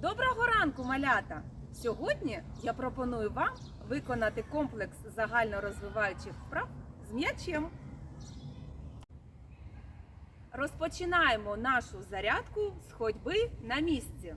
Доброго ранку, малята! Сьогодні я пропоную вам виконати комплекс загальнорозвиваючих вправ з м'ячем. Розпочинаємо нашу зарядку з ходьби на місці.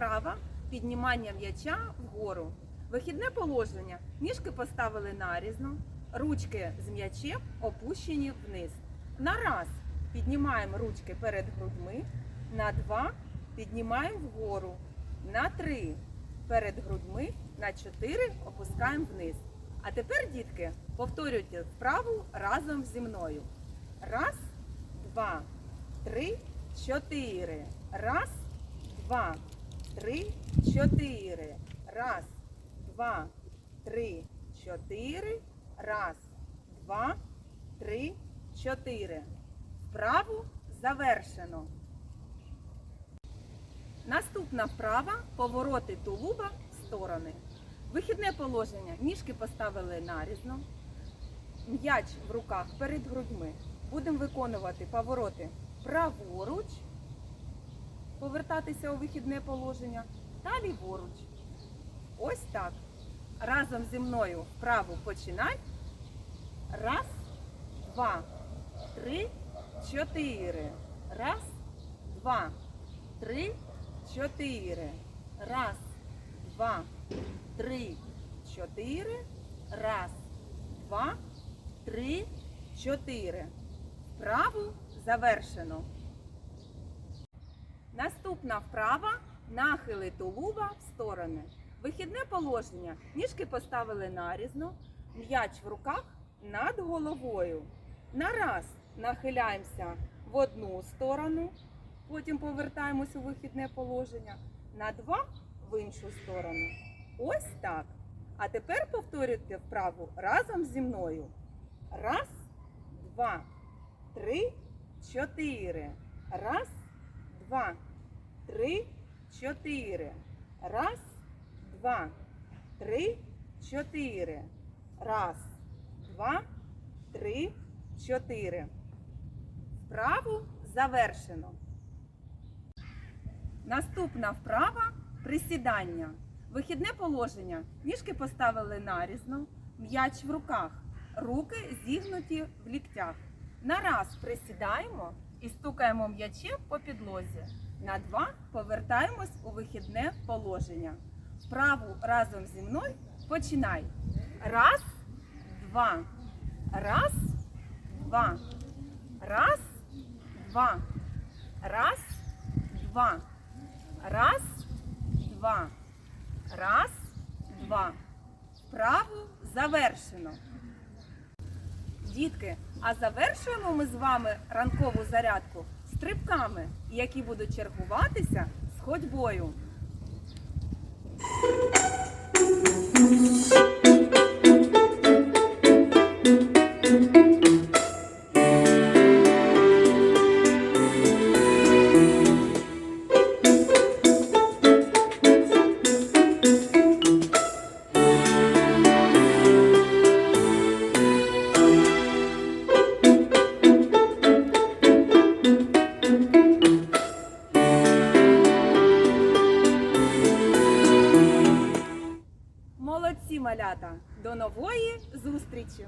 Вправа піднімання м'яча вгору. Вихідне положення. Ніжки поставили нарізно, ручки з м'ячем опущені вниз. На раз піднімаємо ручки перед грудьми, на два піднімаємо вгору, на три перед грудьми, на чотири опускаємо вниз. А тепер, дітки, повторюйте вправу разом зі мною. Раз, два, три, чотири. Раз, два, три, чотири. Раз, два, три, чотири. Раз, два, три, чотири. Вправу завершено. Наступна вправа повороти тулуба в сторони. Вихідне положення. Ніжки поставили нарізно. М'яч в руках перед грудьми. Будемо виконувати повороти праворуч, повертатися у вихідне положення та ліворуч. Ось так. Разом зі мною вправу починай. Раз, два, три, чотири. Раз, два, три, чотири. Раз, два, три, чотири. Раз, два, три, чотири. Вправу завершено. Наступна вправа нахили тулуба в сторони. Вихідне положення. Ніжки поставили нарізно, м'яч в руках над головою. На раз нахиляємося в одну сторону, потім повертаємось у вихідне положення. На два в іншу сторону. Ось так. А тепер повторюйте вправу разом зі мною. Раз, два, три, чотири. Раз, два, три, чотири. Раз, два, три, чотири. Раз, два, три, чотири. Вправу завершено. Наступна вправа присідання. Вихідне положення. Ніжки поставили нарізно, м'яч в руках, руки зігнуті в ліктях. На раз присідаємо і стукаємо м'ячем по підлозі. На два повертаємось у вихідне положення. Вправу разом зі мною починай. Раз, два. Раз, два. Раз, два. Раз, два. Раз, два. Раз, два. Вправу завершено. Дітки, а завершуємо ми з вами ранкову зарядку стрибками, які будуть чергуватися з ходьбою. Молодці, малята! До нової зустрічі!